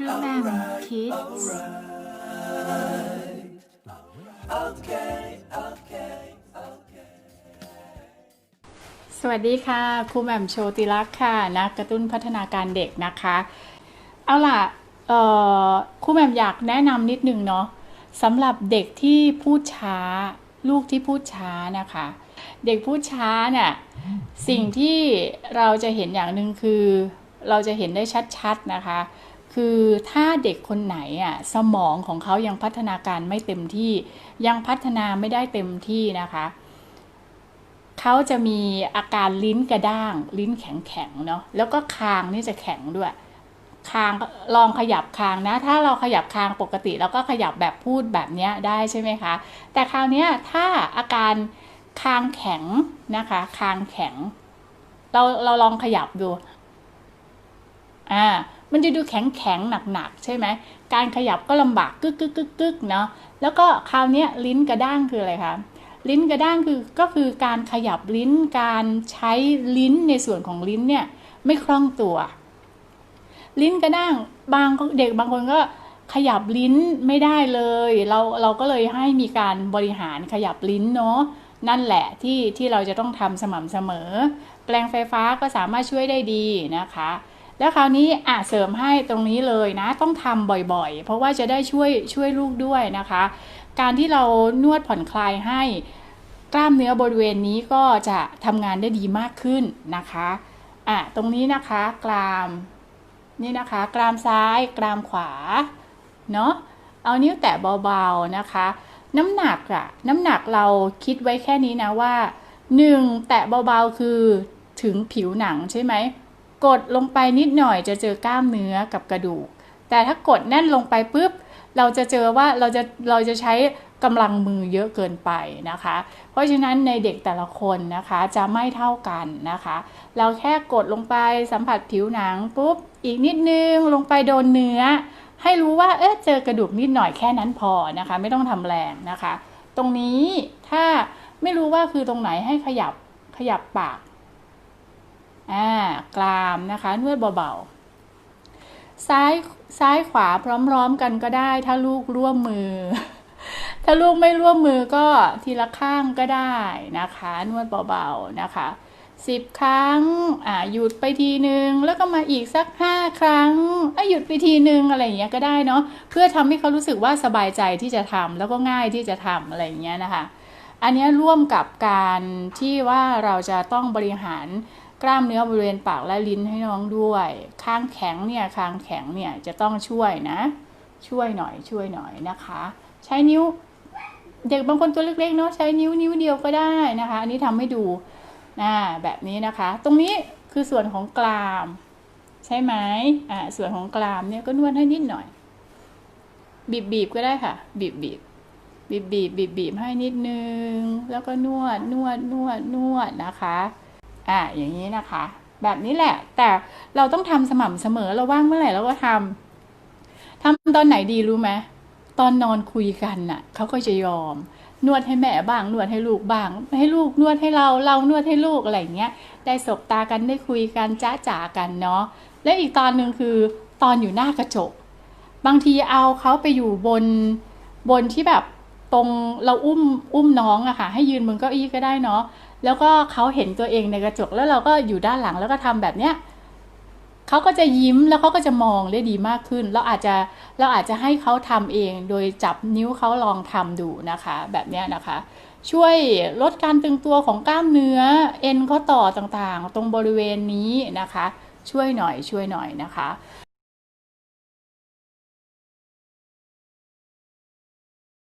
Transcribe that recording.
ครูแหม่มคิดสวัสดีค่ะครูแหม่มโชติลักษ์ค่ะนักกระตุ้นพัฒนาการเด็กนะคะ เอาล่ะครูแหม่มอยากแนะนำนิดนึงเนาะสำหรับเด็กที่พูดช้า ลูกที่พูดช้านะคะ เด็กพูดช้าเนี่ย สิ่งที่เราจะเห็นอย่างหนึ่งคือ เราจะเห็นได้ชัดๆนะคะ คือถ้าเด็กคนไหนอะสมองของเขายังพัฒนาการไม่เต็มที่ ยังพัฒนาไม่ได้เต็มที่นะคะเขาจะมีอาการลิ้นกระด้าง ลิ้นแข็งๆเนาะแล้วก็คางนี่จะแข็งด้วย คางลองขยับคางนะ ถ้าเราขยับคางปกติเราก็ขยับแบบพูดแบบนี้ได้ใช่ไหมคะ แต่คราวนี้ถ้าอาการคางแข็งนะคะ คางแข็ง เราเราลองขยับดูอ่า มันจะดูแข็งแข็งหนักหนักใช่ไหมการขยับก็ลำบากกึกกึกกึกกึกเนาะแล้วก็คราวนี้ลิ้นกระด้างคืออะไรคะลิ้นกระด้างคือก็คือการขยับลิ้นการใช้ลิ้นในส่วนของลิ้นเนี่ยไม่คล่องตัว ลิ้นกระด้างบางเด็กบางคนก็ขยับลิ้นไม่ได้เลย เราเราก็เลยให้มีการบริหารขยับลิ้นเนาะนั่นแหละที่ที่เราจะต้องทำสม่ำเสมอ แปลงไฟฟ้าก็สามารถช่วยได้ดีนะคะ แล้วคราวนี้อะเสริมให้ตรงนี้เลยนะ ต้องทำบ่อยๆ เพราะว่าจะได้ช่วยช่วยลูกด้วยนะคะ การที่เรานวดผ่อนคลายให้กล้ามเนื้อบริเวณนี้ก็จะทำงานได้ดีมากขึ้นนะคะอะตรงนี้นะคะกรามนี่นะคะ กรามซ้ายกรามขวาเนาะเอานิ้วแตะเบาๆนะคะ น้ำหนักอะน้ำหนักเราคิดไว้แค่นี้นะว่า 1. แตะเบาๆคือถึงผิวหนังใช่ไหม กดลงไปนิดหน่อยจะเจอกล้ามเนื้อกับกระดูก แต่ถ้ากดแน่นลงไปปุ๊บ เราจะเจอว่าเราจะเราจะใช้กำลังมือเยอะเกินไปนะคะ เพราะฉะนั้นในเด็กแต่ละคนนะคะจะไม่เท่ากันนะคะ เราแค่กดลงไปสัมผัสผิวหนังปุ๊บอีกนิดนึงลงไปโดนเนื้อ ให้รู้ว่าเออเจอกระดูกนิดหน่อยแค่นั้นพอนะคะ ไม่ต้องทำแรงนะคะ ตรงนี้ถ้าไม่รู้ว่าคือตรงไหนให้ขยับขยับปาก กรามนะคะ นวดเบาๆ ซ้ายซ้ายขวาพร้อมๆกันก็ได้ ถ้าลูกร่วมมือ ถ้าลูกไม่ร่วมมือก็ทีละข้างก็ได้นะคะ นวดเบาๆนะคะสิบครั้ง อ่า หยุดไปทีหนึ่งแล้วก็มาอีกสักห้าครั้งอะหยุดไปทีหนึ่งอะไรอย่างเงี้ยก็ได้เนาะ เพื่อทำให้เขารู้สึกว่าสบายใจที่จะทำแล้วก็ง่ายที่จะทำอะไรอย่างเงี้ยนะคะ อันนี้ร่วมกับการที่ว่าเราจะต้องบริหาร กล้ามเนื้อบริเวณปากและลิ้นให้น้องด้วย ข้างแข็งเนี่ยข้างแข็งเนี่ยจะต้องช่วยนะ ช่วยหน่อยช่วยหน่อยนะคะ ใช้นิ้ว เด็กบางคนตัวเล็กๆเนาะใช้นิ้วนิ้วเดียวก็ได้นะคะ อันนี้ทำให้ดูนะแบบนี้นะคะ ตรงนี้คือส่วนของกราม ใช่ไหมอ่าส่วนของกรามเนี่ยก็นวดให้นิดหน่อย บีบบีบก็ได้ค่ะ บีบบีบบีบบีบบีบบีบให้นิดนึง แล้วก็นวดนวดนวดนวดนะคะ อ่าอย่างนี้นะคะ แบบนี้แหละ แต่เราต้องทำสม่ำเสมอเราว่างเมื่อไหร่เราก็ทำทำตอนไหนดีรู้ไหมตอนนอนคุยกันน่ะเขาก็จะยอม นวดให้แม่บ้างนวดให้ลูกบ้าง ให้ลูกนวดให้เราเรานวดให้ลูกอะไรอย่างเงี้ย ได้สบตากันได้คุยกันจ้าจ๋ากันเนาะและอีกตอนหนึ่งคือตอนอยู่หน้ากระจก บางทีเอาเขาไปอยู่บนบนที่แบบตรงเราอุ้มอุ้มน้องอะค่ะให้ยืนบนเก้าอี้ก็ได้เนาะ แล้วก็เขาเห็นตัวเองในกระจกแล้วเราก็อยู่ด้านหลังแล้วก็ทำแบบเนี้ยเขาก็จะยิ้มแล้วเขาก็จะมองได้ดีมากขึ้น เราอาจจะเราอาจจะให้เขาทำเองโดยจับนิ้วเขาลองทำดูนะคะ แบบเนี้ยนะคะ ช่วยลดการตึงตัวของกล้ามเนื้อเอ็นข้อต่อต่างๆ ตรงบริเวณนี้นะคะ ช่วยหน่อยช่วยหน่อยนะคะ